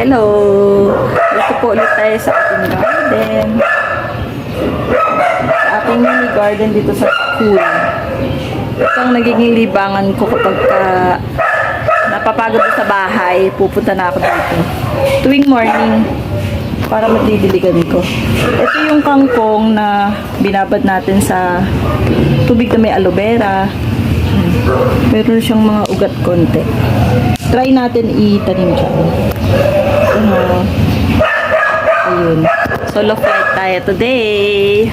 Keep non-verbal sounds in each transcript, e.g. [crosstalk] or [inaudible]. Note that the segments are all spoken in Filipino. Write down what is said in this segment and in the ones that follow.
Hello! Dito po ulit tayo sa ating garden. Sa ating mini garden dito sa school. Ito ang nagiging libangan ko kapag ka napapagod sa bahay, pupunta na ako dito. Tuwing morning, para madidiligan ko. Ito yung kangkong na binabad natin sa tubig na may aloe vera. Meron siyang mga ugat konti. Try natin itanim dyan. Ano? Ayun. Solo flight tayo today.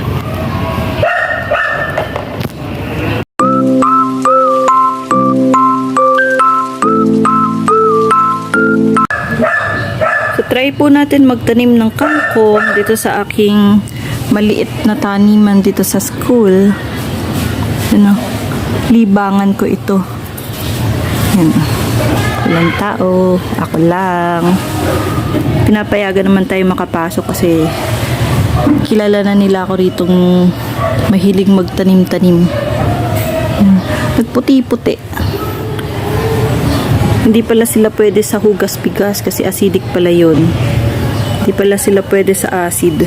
So, try po natin magtanim ng kangkong dito sa aking maliit na taniman dito sa school. Ano, libangan ko ito. Yan. Walang tao. Ako lang. Pinapayagan naman tayo makapasok kasi kilala na nila ako ritong mahilig magtanim-tanim. Nagputi-puti. Hindi pala sila pwede sa hugas bigas kasi acidic pala yun. Hindi pala sila pwede sa acid.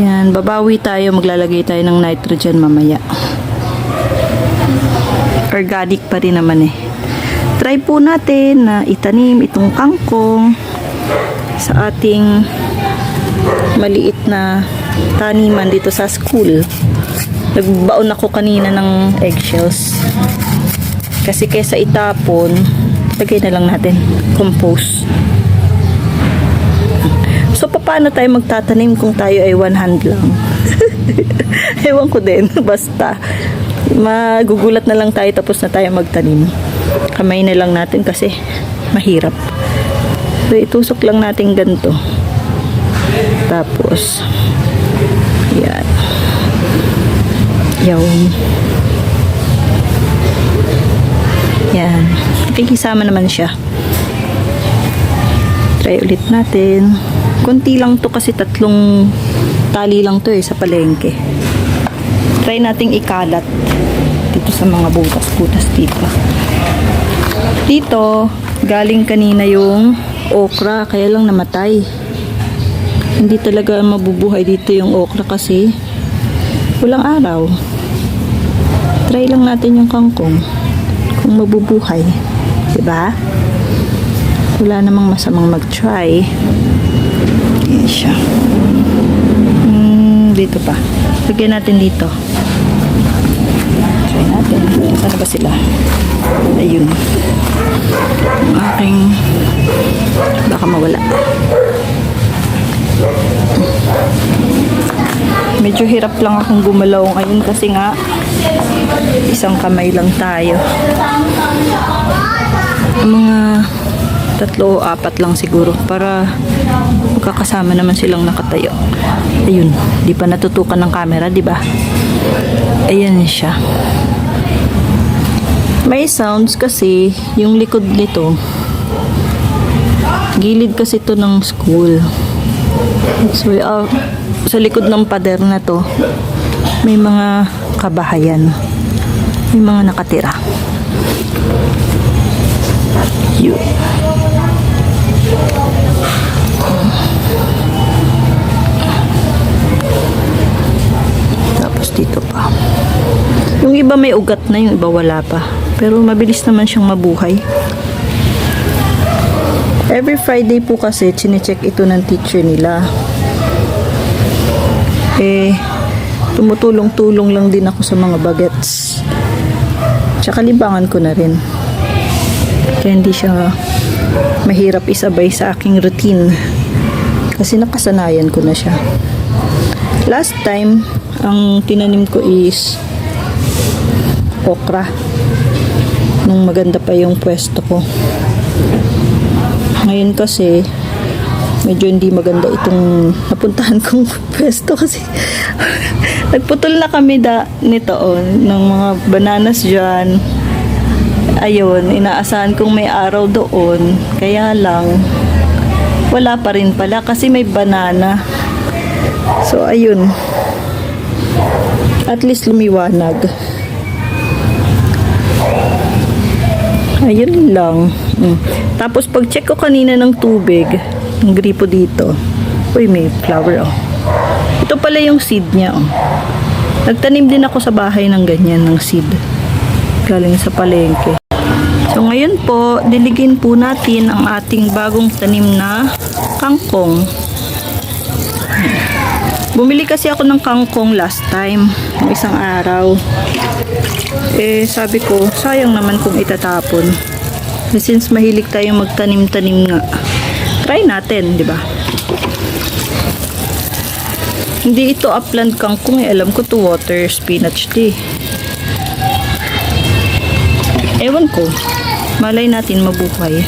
Yan, babawi tayo, maglalagay tayo ng nitrogen mamaya. Organic pa rin naman eh. Try po natin na itanim itong kangkong sa ating maliit na taniman dito sa school. Nagbaon ako kanina ng eggshells. Kasi kesa itapon, lagay na lang natin compost. So, paano tayo magtatanim kung tayo ay one hand lang? [laughs] Ewan ko din, [laughs] basta. Magugulat na lang tayo tapos na tayo magtanim. Kamay na lang natin kasi mahirap. So, itusok lang natin ganito. Tapos, yan. Yung Yan. Nakikisama naman siya. Try ulit natin. Kunti lang to kasi tatlong tali lang to eh sa palengke. Try nating ikalat dito sa mga butas-butas dito. Dito, galing kanina yung okra, kaya lang namatay. Hindi talaga mabubuhay dito yung okra kasi walang araw. Try lang natin yung kangkong kung mabubuhay. Diba? Wala namang masamang mag-try. Yan siya. Hmm, dito pa. Lagyan natin dito. Try natin. Saan ba sila? Ayun. Aking baka mawala. Medyo hirap lang akong gumalaw ngayon kasi nga isang kamay lang tayo. Mga tatlo o apat lang siguro para magkakasama naman silang nakatayo. Ayun, di pa natutukan ng camera, di ba? Ayan siya. May sounds kasi yung likod nito gilid kasi to ng school. So, uh, sa likod ng pader na to, may mga kabahayan. May mga nakatira. Yun. Tapos dito pa. Yung iba may ugat na, yung iba wala pa. Pero mabilis naman siyang mabuhay. Every Friday po kasi, chinecheck ito ng teacher nila. Eh, tumutulong-tulong lang din ako sa mga bagets. Tsaka libangan ko na rin. Kaya hindi siya mahirap isabay sa aking routine. Kasi nakasanayan ko na siya. Last time, ang tinanim ko is okra. Nung maganda pa yung pwesto ko. Ngayon kasi, medyo hindi maganda itong napuntahan kong [laughs] pwesto kasi [laughs] nagputol na kami da, nito oh, ng mga bananas dyan. Ayun, inaasahan kong may araw doon. Kaya lang, wala pa rin pala kasi may banana. So, ayun. At least lumiwanag. Ayun lang. Mm. Tapos pag check ko kanina ng tubig, ng gripo dito. Uy, may flower oh. Ito pala yung seed niya oh. Nagtanim din ako sa bahay ng ganyan ng seed. Galing sa palengke. So ngayon po, diligin po natin ang ating bagong tanim na kangkong. Bumili kasi ako ng kangkong last time, ng isang araw. Eh, sabi ko, sayang naman kung itatapon. Eh, Since mahilig tayo magtanim-tanim nga, try natin, di ba? Hindi ito upland kangkong eh. Alam ko to water spinach tea. Ewan ko. Malay natin mabuhay.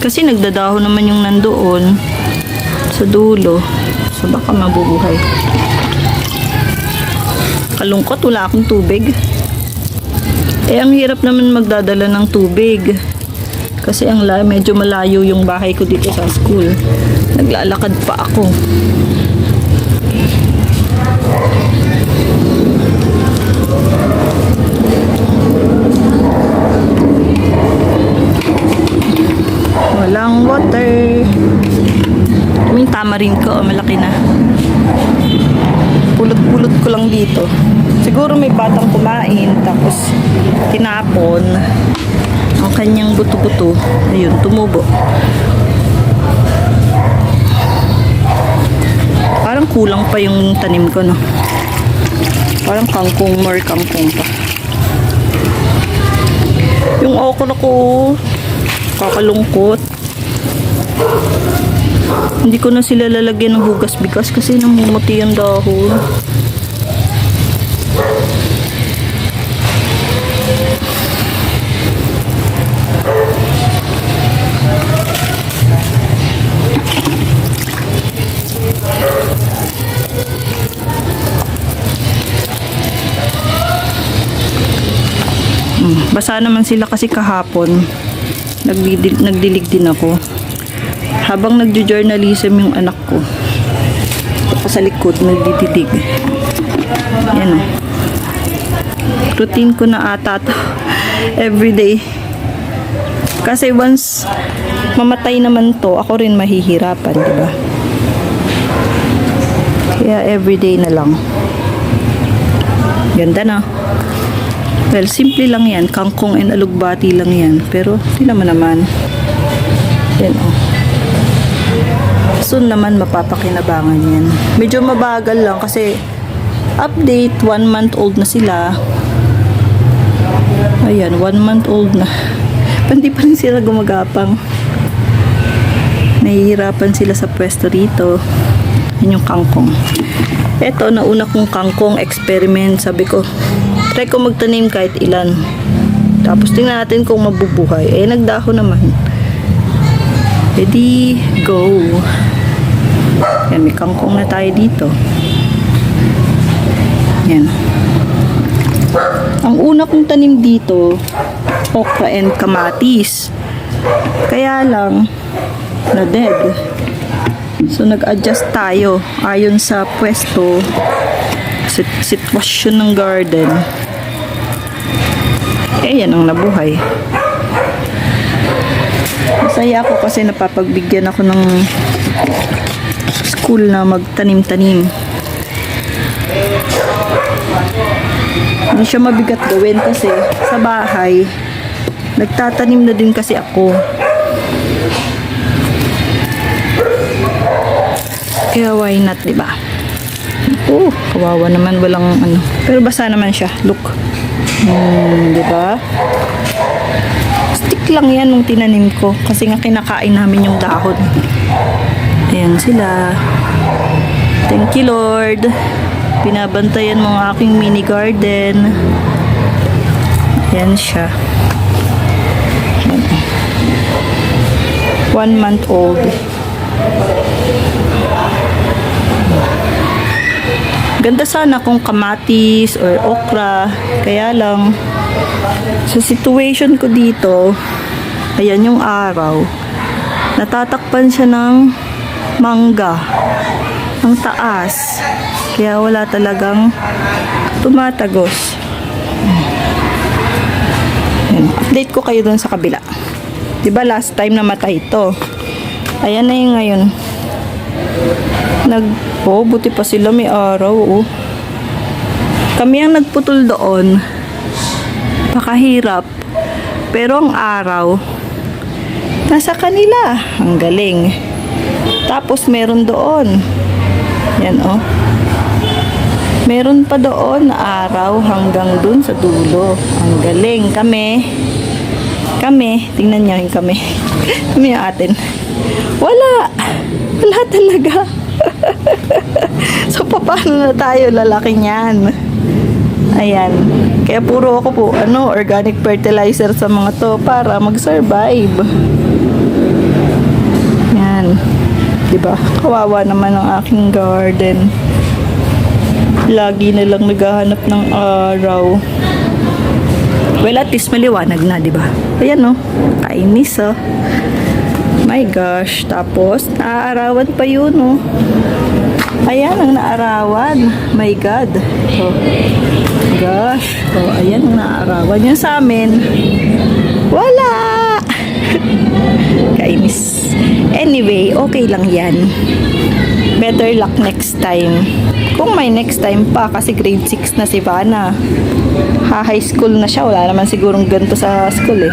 Kasi nagdadaho naman yung nandoon sa dulo. So baka mabubuhay. Kalungkot, wala akong tubig. Eh, ang hirap naman magdadala ng tubig. Kasi ang la medyo malayo yung bahay ko dito sa school. Naglalakad pa ako. Walang water. May tamarin ko, malaki na. Pulot-pulot ko lang dito. Siguro may batang kumain, tapos tinapon ang kanyang buto-buto. Ayun, tumubo. Parang kulang pa yung tanim ko, no? Parang kangkong, more kangkong pa. Yung okra ko, kakalungkot. Hindi ko na sila lalagyan ng hugas bigas kasi namumuti ang dahon. Basa naman sila kasi kahapon. Nagdidig, nagdilig din ako. Habang nagjo-journalism yung anak ko. Ako sa likod, nagdididig. Yan o. Routine ko na ata to. [laughs] Everyday. Kasi once mamatay naman to, ako rin mahihirapan, di ba? Kaya everyday na lang. Ganda na. Well, simple lang yan. Kangkong and alugbati lang yan. Pero, di naman naman. Yan o. Soon naman mapapakinabangan yan. Medyo mabagal lang kasi update, one month old na sila. Ayan, one month old na. [laughs] Pandi pa rin sila gumagapang. Nahihirapan sila sa pwesto rito. Yan yung kangkong. Eto, nauna kong kangkong experiment. Sabi ko, try ko magtanim kahit ilan. Tapos tingnan natin kung mabubuhay. Eh, nagdaho naman. Ready, go. Yan, may kangkong na tayo dito. Yan. Ang una kong tanim dito, okra and kamatis. Kaya lang, na dead. So, nag-adjust tayo ayon sa pwesto, sit- sitwasyon ng garden. Eh, yan ang nabuhay. Masaya ako kasi napapagbigyan ako ng school na magtanim-tanim. Hindi siya mabigat gawin kasi sa bahay, nagtatanim na din kasi ako. Kaya why not, di ba? Oh, kawawa naman walang ano. Pero basa naman siya. Look. Hmm, di ba? Stick lang yan nung tinanim ko kasi nga kinakain namin yung dahon. Ayan sila. Thank you, Lord. Binabantayan mo ang aking mini garden. Ayan siya. One month old. Ganda sana kung kamatis or okra. Kaya lang, sa situation ko dito, ayan yung araw, natatakpan siya ng mangga. Ang taas. Kaya wala talagang tumatagos. Update ko kayo doon sa kabila. 'Di ba last time namatay ito? Ayan na yung ngayon. Nag oh, buti pa sila may araw oh. Kami ang nagputol doon. Pakahirap. Pero ang araw nasa kanila. Ang galing. Tapos meron doon. Yan oh. Meron pa doon araw hanggang dun sa dulo. Ang galing. Kami, kami, tingnan niyo yung kami. [laughs] kami yung atin. Wala. Wala talaga. [laughs] so, paano na tayo lalaki niyan? Ayan. Kaya puro ako po, ano, organic fertilizer sa mga to para mag-survive. Yan. 'Di ba? Kawawa naman ang aking garden. Lagi na lang naghahanap ng araw. Well, at least maliwanag na, di ba? Ayan, no? Kainis, oh. My gosh. Tapos, naaarawan pa yun, oh. Ayan ang naarawan. My God. Oh. Gosh. Oh, ayan ang naarawan. Yung sa amin, wala. [laughs] Kainis. Anyway, okay lang yan. Better luck next time. Kung may next time pa, kasi grade 6 na si Vanna. Ha, high school na siya. Wala naman sigurong ganito sa school eh.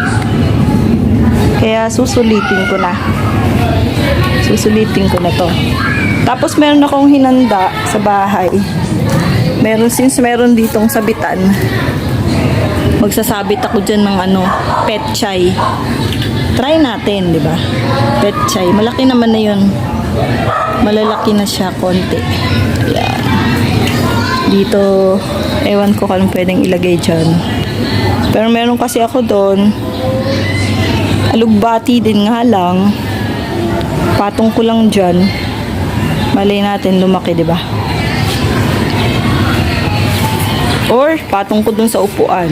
Kaya susulitin ko na. Susulitin ko na to. Tapos meron akong hinanda sa bahay. Meron, since meron ditong sabitan, magsasabit ako dyan ng ano, pet chai. Try natin, di ba? Pet chai. Malaki naman na yun. Malalaki na siya konti. Ayan. Dito, ewan ko kung pwedeng ilagay dyan. Pero meron kasi ako doon. Alugbati din nga lang. Patong ko lang dyan. Malay natin lumaki, di ba? Or patong ko dun sa upuan.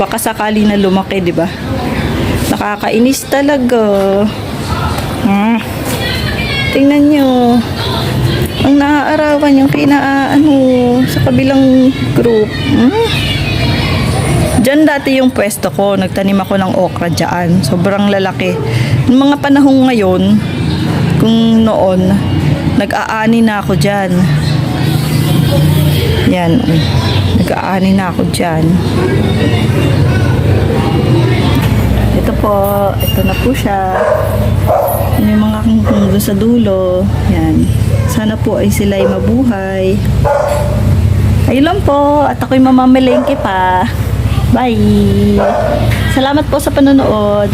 Baka sakali na lumaki, di ba? Nakakainis talaga. Ah. Tingnan nyo. Ang naaarawan yung kina ano, sa kabilang group. Hmm? Diyan dati yung pwesto ko. Nagtanim ako ng okra dyan. Sobrang lalaki. Yung mga panahong ngayon, kung noon, nag-aani na ako dyan. Yan. Nag-aani na ako dyan. Ito po. Ito na po siya. Yan yung mga doon sa dulo. Yan. Sana po ay sila ay mabuhay. Ayun lang po. At ako'y mamamalengke pa. Bye! Salamat po sa panonood.